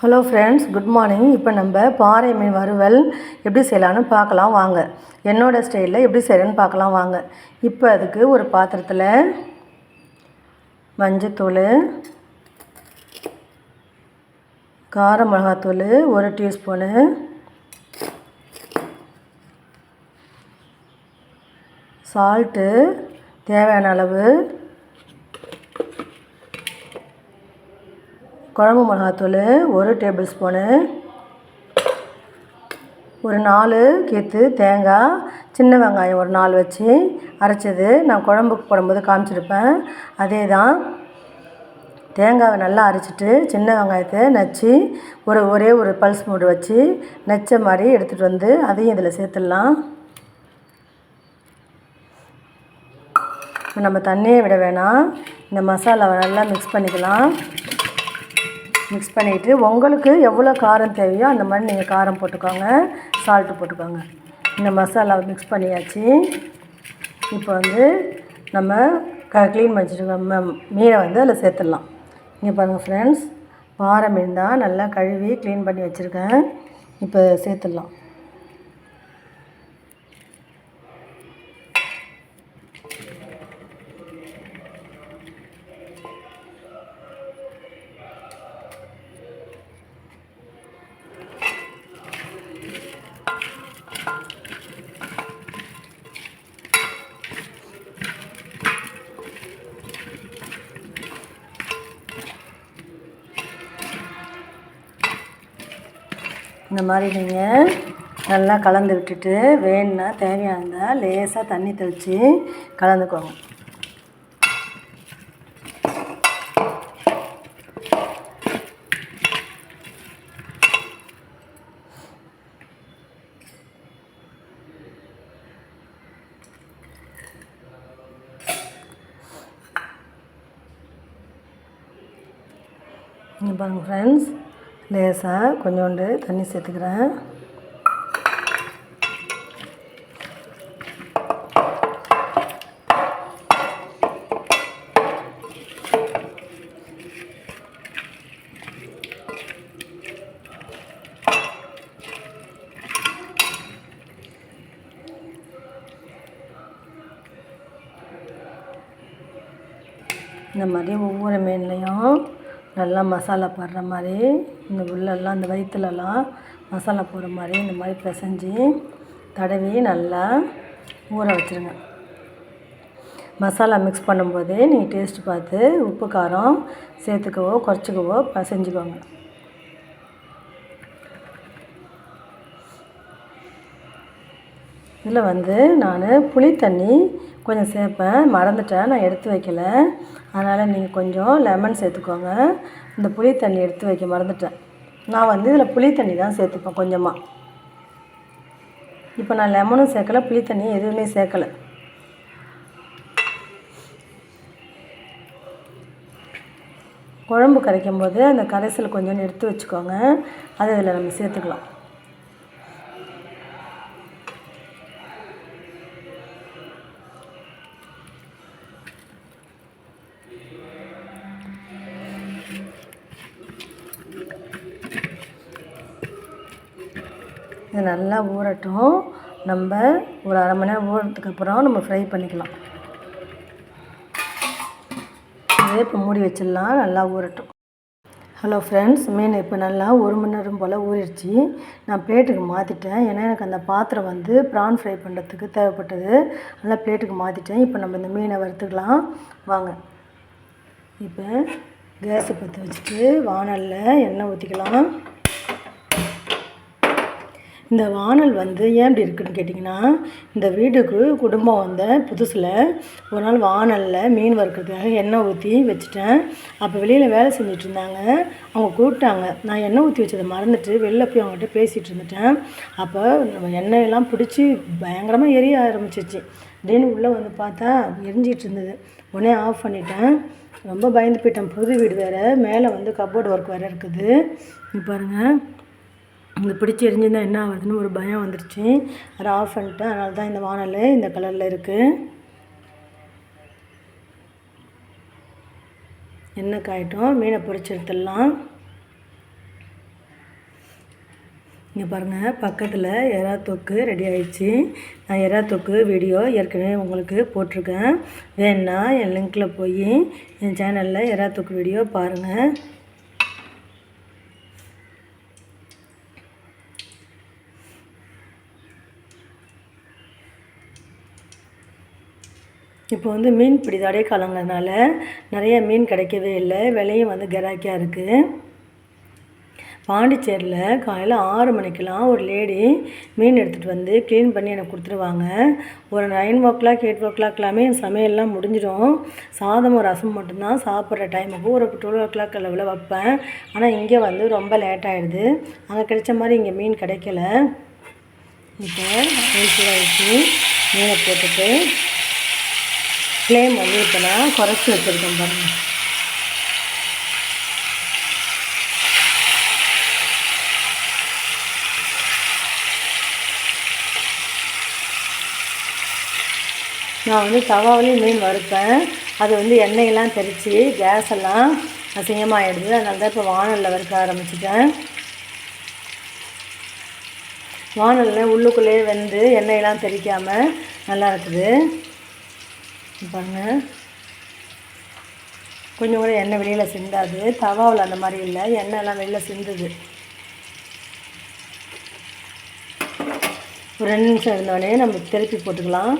Hello friends good morning இப்போ நம்ம பாறை மீன் வறுவல் எப்படி செய்யலான்னு பார்க்கலாம் வாங்க. என்னோட ஸ்டைலில் எப்படி செய்கிறேன்னு பார்க்கலாம் வாங்க. இப்போ அதுக்கு ஒரு பாத்திரத்தில் மஞ்சத்தூள் கார மிளகாத்தூள் ஒரு டீஸ்பூனு சால்ட்டு தேவையான அளவு குழம்பு மிளகாத்தூள் ஒரு டேபிள் ஸ்பூனு ஒரு நாலு கீத்து தேங்காய் சின்ன வெங்காயம் ஒரு நாலு வச்சு அரைச்சது. நான் குழம்புக்கு போடும்போது காமிச்சிருப்பேன். அதே தான் தேங்காவை நல்லா அரைச்சிட்டு சின்ன வெங்காயத்தை நச்சு ஒரு ஒரே ஒரு பல்ஸ் மூடு வச்சு நச்ச மாதிரி எடுத்துகிட்டு வந்து அதையும் இதில் சேர்த்துடலாம். நம்ம தண்ணியை விட வேணாம். இந்த மசாலாவை நல்லா மிக்ஸ் பண்ணிக்கலாம். மிக்ஸ் பண்ணிவிட்டு உங்களுக்கு எவ்வளோ காரம் தேவையோ அந்த மாதிரி நீங்கள் காரம் போட்டுக்கோங்க சால்ட்டு போட்டுக்கோங்க. இந்த மசாலாவை மிக்ஸ் பண்ணியாச்சு. இப்போ வந்து நம்ம க க்ளீன் பண்ணிட்டு மீனை வந்து அதில் சேர்த்துடலாம். இங்கே பாருங்கள் ஃப்ரெண்ட்ஸ் பாறை மீன் தான் நல்லா கழுவி க்ளீன் பண்ணி வச்சுருக்கேன். இப்போ சேர்த்துடலாம். இந்த மாதிரி நீங்கள் நல்லா கலந்து விட்டுட்டு வேணுன்னா தேவையாக இருந்தால் லேசாக தண்ணி தெளித்து கலந்துக்கோங்க. பாருங்க ஃப்ரெண்ட்ஸ் லேசாக கொஞ்சோண்டு தண்ணி சேர்த்துக்கிறேன். இந்த மாதிரி ஒவ்வொரு மீன்லேயும் நல்லா மசாலா போடுற மாதிரி இந்த உள்ளெல்லாம் இந்த வயிற்றுலலாம் மசாலா போடுற மாதிரி இந்த மாதிரி பிசைஞ்சு தடவி நல்லா ஊற வச்சுருங்க. மசாலா மிக்ஸ் பண்ணும்போது நீங்கள் டேஸ்ட் பார்த்து உப்பு காரம் சேர்த்துக்கவோ குறைச்சிக்கவோ செஞ்சுக்கோங்க இதில் வந்து நான் புளி தண்ணி கொஞ்சம் சேர்ப்பேன் மறந்துட்டேன் நான் எடுத்து வைக்கல. அதனால் நீங்கள் கொஞ்சம் லெமன் சேர்த்துக்கோங்க. இந்த புளி தண்ணி எடுத்து வைக்க மறந்துட்டேன். நான் வந்து இதில் புளி தண்ணி தான் சேர்த்துப்பேன் கொஞ்சமாக இப்போ நான் லெமனும் சேர்க்கலை புளி தண்ணி எதுவுமே சேர்க்கலை. குழம்பு கரைக்கும் போது அந்த கரைசல் கொஞ்சம் எடுத்து வச்சுக்கோங்க. அதை இதில் நம்ம சேர்த்துக்கலாம். இது நல்லா ஊறட்டும். நம்ம ஒரு அரை மணி நேரம் ஊறதுக்கு அப்புறம் நம்ம ஃப்ரை பண்ணிக்கலாம். இதே இப்போ மூடி வச்சிடலாம். நல்லா ஊறட்டும். ஹலோ ஃப்ரெண்ட்ஸ் மீன் இப்போ நல்லா ஒரு மணி நேரம் போல் ஊறிடுச்சு. நான் பிளேட்டுக்கு மாற்றிட்டேன் ஏன்னா எனக்கு அந்த பாத்திரம் வந்து ப்ரான் ஃப்ரை பண்ணுறதுக்கு தேவைப்பட்டது. நல்லா பிளேட்டுக்கு மாற்றிட்டேன் இப்போ நம்ம இந்த மீனை வறுத்துக்கலாம். வாங்க. இப்போ கேஸை பற்ற வச்சுட்டு வானலில் எண்ணெய் ஊற்றிக்கலாம் இந்த வானல் வந்து ஏன் இப்படி இருக்குன்னு கேட்டிங்கன்னா இந்த வீட்டுக்கு குடும்பம் வந்த புதுசில் ஒரு நாள் வானலில் மீன் வறுக்கிறதுக்காக எண்ணெய் ஊற்றி வச்சுட்டேன். அப்போ வெளியில் வேலை செஞ்சுட்டு இருந்தாங்க. அவங்க கூப்பிட்டாங்க. நான் எண்ணெய் ஊற்றி வச்சதை மறந்துட்டு வெளில போய் அவங்ககிட்ட பேசிகிட்டு இருந்துட்டேன். அப்போ எண்ணெயெல்லாம் பிடிச்சி பயங்கரமாக எரிய ஆரம்பிச்சிச்சு திடீர்னு உள்ளே வந்து பார்த்தா எரிஞ்சிட்டு இருந்தது. உடனே ஆஃப் பண்ணிட்டேன். ரொம்ப பயந்து போயிட்டேன். புது வீடு வேறு. மேலே வந்து கப்போர்டு ஒர்க் வேறு இருக்குது. பாருங்கள் இந்த பிடிச்சி எரிஞ்சிருந்தால் என்ன ஆகுதுன்னு ஒரு பயம் வந்துடுச்சு அதை ஆஃப் பண்ணிட்டேன். அதனால தான் இந்த வானல் இந்த கலரில் இருக்குது எண்ணெய் காயிட்டோம் மீனை பொரிச்சு எடுத்துடலாம். இங்கே பாருங்கள் பக்கத்தில் எறா தொக்கு ரெடி ஆயிடுச்சு. நான் எறா தொக்கு வீடியோ ஏற்கனவே உங்களுக்கு போட்டிருக்கேன். வேணுன்னா என் லிங்க்கில் போய் என் சேனலில் எறா தொக்கு வீடியோ பாருங்கள் இப்போ வந்து மீன் பிடி தடை காலங்கிறதுனால நிறைய மீன் கிடைக்கவே இல்லை. விலையும் வந்து கிராக்கியாக இருக்குது பாண்டிச்சேரியில் காலையில் ஆறு மணிக்கெலாம் ஒரு லேடி மீன் எடுத்துகிட்டு வந்து க்ளீன் பண்ணி எனக்கு கொடுத்துருவாங்க. ஒரு நைன் ஓ கிளாக் எயிட் ஓ கிளாக்லாமே என் சமையல்லாம் முடிஞ்சிடும். சாதமும் ரசம் மட்டும்தான் சாப்பிட்ற டைமுக்கு ஒரு டுவெல் ஓ கிளாக் அளவில் வைப்பேன். ஆனால் இங்கே வந்து ரொம்ப லேட் ஆகிடுது அங்கே கிடைச்ச மாதிரி இங்கே மீன் கிடைக்கல. இப்போ ஆயிடுச்சு மீனை போட்டுட்டு ஃப்ளேம் வந்து இப்போ நான் குறைச்சி வச்சுருக்கேன் பாருங்கள் நான் வந்து தவாவிலையும் மீன் வறுப்பேன். அது வந்து எண்ணெயெல்லாம் தெரித்து கேஸ் எல்லாம் அசிங்கமாகிடுது அதனால தான் இப்போ வானலில் வறுக்க ஆரம்பிச்சிட்டேன். வானலில் உள்ளுக்குள்ளேயே வெந்து எண்ணெயெல்லாம் தெரிக்காமல் நல்லா இருக்குது. பாருங்கள் கொஞ்சம் கூட எண்ணெய் வெளியில் சிந்தாது. தவாவில் அந்த மாதிரி இல்லை. எண்ணெய்லாம் வெளியில் சிந்துது. ஒரு ரெண்டு நிமிஷம் இருந்தோடனே நம்ம திருப்பி போட்டுக்கலாம்.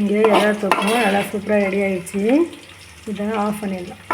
இங்கே எல்லாம் தொக்கும் நல்லா சூப்பராக ரெடி ஆகிடுச்சு இதை ஆஃப் பண்ணிடலாம்.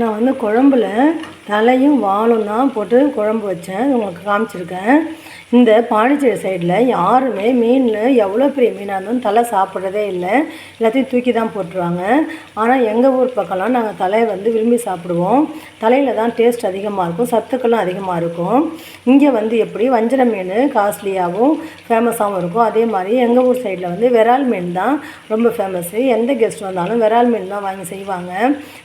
நான் வந்து குழம்புல தலையும் வாலும் தான் போட்டு குழம்பு வச்சேன். உங்களுக்கு காமிச்சிருக்கேன். இந்த பாண்டிச்சேரி சைடில் யாருமே மீனில் எவ்வளோ பெரிய மீனாக இருந்தாலும் தலை சாப்பிட்றதே இல்லை. எல்லாத்தையும் தூக்கி தான் போட்டுருவாங்க. ஆனால் எங்கள் ஊர் பக்கம்லாம் நாங்கள் தலையை வந்து விரும்பி சாப்பிடுவோம். தலையில் தான் டேஸ்ட் அதிகமாக இருக்கும். சத்துக்களும் அதிகமாக இருக்கும். இங்கே வந்து எப்படி வஞ்சர மீன் காஸ்ட்லியாகவும் ஃபேமஸாகவும் இருக்கும். அதே மாதிரி எங்கள் ஊர் சைடில் வந்து விரால் மீன் தான் ரொம்ப ஃபேமஸ்ஸு எந்த கெஸ்ட் வந்தாலும் விரால் மீன் தான் வாங்கி செய்வாங்க.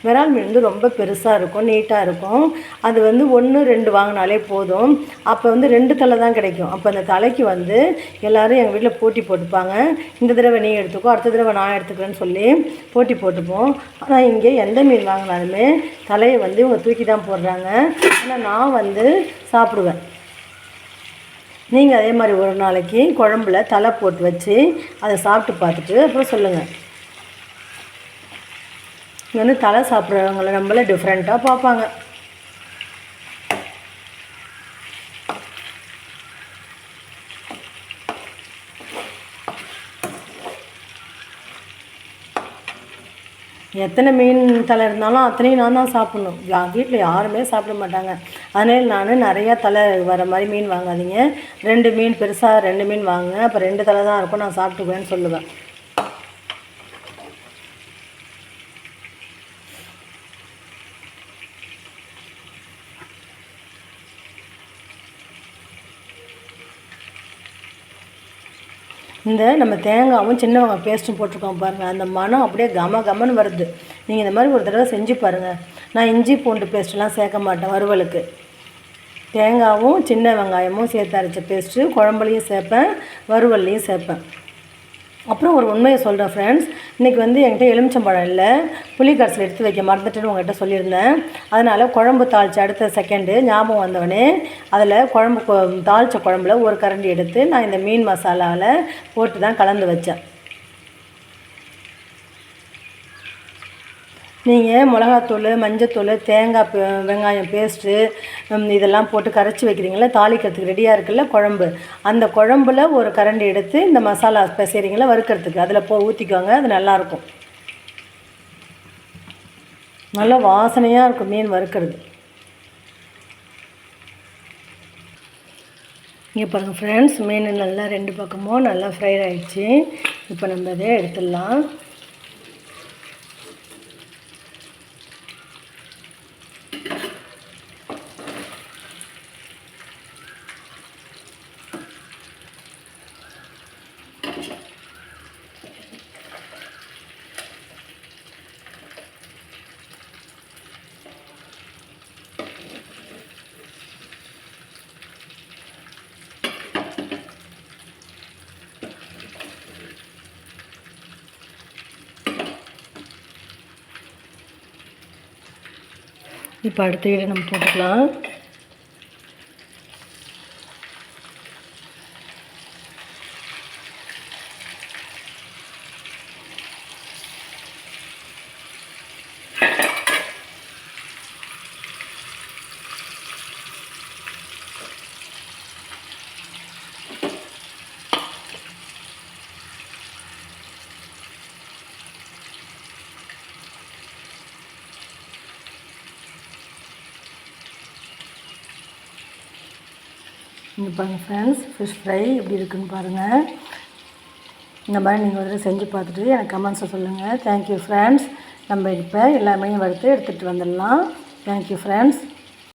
விரால் மீன் வந்து ரொம்ப பெருசாக இருக்கும் நீட்டாக இருக்கும். அது வந்து ஒன்று ரெண்டு வாங்கினாலே போதும். அப்போ வந்து ரெண்டு தலை தான் கிடைக்கும். கிடைக்கும். அப்போ அந்த தலைக்கு வந்து எல்லோரும் எங்கள் வீட்டில் போட்டி போட்டுப்பாங்க. இந்த தடவை நீ எடுத்துக்கோ அடுத்த தடவை நான் எடுத்துக்கிறேன்னு சொல்லி போட்டி போட்டுப்போம். ஆனால் இங்கே எந்த மீன் வாங்கினாலுமே தலையை வந்து இவங்க தூக்கி தான் போடுறாங்க. ஆனால் நான் வந்து சாப்பிடுவேன். நீங்கள் அதே மாதிரி ஒரு நாளைக்கு குழம்புல தலை போட்டு வச்சு அதை சாப்பிட்டு பார்த்துட்டு அப்புறம் சொல்லுங்கள் இங்கே வந்து தலை சாப்பிட்றவங்கள நம்மள டிஃப்ரெண்ட்டாக பார்ப்பாங்க. எத்தனை மீன் தலை இருந்தாலும் அத்தனையும் நான் தான் சாப்பிட்ணும். வீட்டில் யாருமே சாப்பிட மாட்டாங்க. அதனால் நான் நிறையா தலை வர மாதிரி மீன் வாங்காதீங்க. ரெண்டு மீன் பெருசாக ரெண்டு மீன் வாங்குங்க. அப்போ ரெண்டு தலை தான் இருக்கும். நான் சாப்பிட்டுக்குவேன்னு சொல்லுவேன். இந்த நம்ம தேங்காயும் சின்ன வெங்காயம் பேஸ்ட்டும் போட்டிருக்கோம் பாருங்கள் அந்த மனம் அப்படியே கம கமன்னு வருது. நீங்கள் இந்த மாதிரி ஒரு தடவை செஞ்சு பாருங்கள் நான் இஞ்சி பூண்டு பேஸ்ட்லாம் சேர்க்க மாட்டேன் வறுவலுக்கு. தேங்காவும் சின்ன வெங்காயமும் சேர்த்து அரைச்ச பேஸ்ட்டு குழம்புலையும் சேர்ப்பேன் வறுவல்லையும் சேர்ப்பேன். அப்புறம் ஒரு உண்மையை சொல்கிறேன் ஃப்ரெண்ட்ஸ் இன்றைக்கி வந்து என்கிட்ட எலுமிச்சம்பழம் இல்லை. புளிக்கரசில் எடுத்து வைக்க மறந்துட்டுன்னு உங்கள்கிட்ட சொல்லியிருந்தேன். அதனால் குழம்பு தாளித்து அடுத்த செகண்டு ஞாபகம் வந்தவனே அதில் குழம்பு தாளித்த குழம்புல ஒரு கரண்டி எடுத்து நான் இந்த மீன் மசாலாவில் போட்டு தான் கலந்து வச்சேன். நீங்கள் மிளகாத்தூள் மஞ்சத்தூள் தேங்காய் வெங்காயம் பேஸ்ட்டு இதெல்லாம் போட்டு கரைச்சி வைக்கிறீங்களா தாளிக்கிறதுக்கு ரெடியாக இருக்குல்ல குழம்பு. அந்த குழம்புல ஒரு கரண்டி எடுத்து இந்த மசாலா பிசைறீங்களா வறுக்கிறதுக்கு. அதில் போ ஊற்றிக்கோங்க அது நல்லாயிருக்கும் நல்லா வாசனையாக இருக்கும் மீன் வறுக்கிறது. இங்கே பாருங்கள் ஃப்ரெண்ட்ஸ் மீன் நல்லா ரெண்டு பக்கமும் நல்லா ஃப்ரை ஆகிடுச்சு இப்போ நம்ம இதே எடுத்துடலாம். இப்போ அடுத்த வீடு நம்ம போட்டுக்கலாம். இங்கே பாருங்கள் ஃப்ரெண்ட்ஸ் ஃபிஷ் ஃப்ரை எப்படி இருக்குன்னு பாருங்கள் இந்த மாதிரி நீங்கள் ஒரு செஞ்சு பார்த்துட்டு எனக்கு கமெண்ட்ஸை சொல்லுங்கள் தேங்க்யூ ஃப்ரெண்ட்ஸ் நம்ம இப்போ எல்லாமே வறுத்து எடுத்துகிட்டு வந்துடலாம். Thank you friends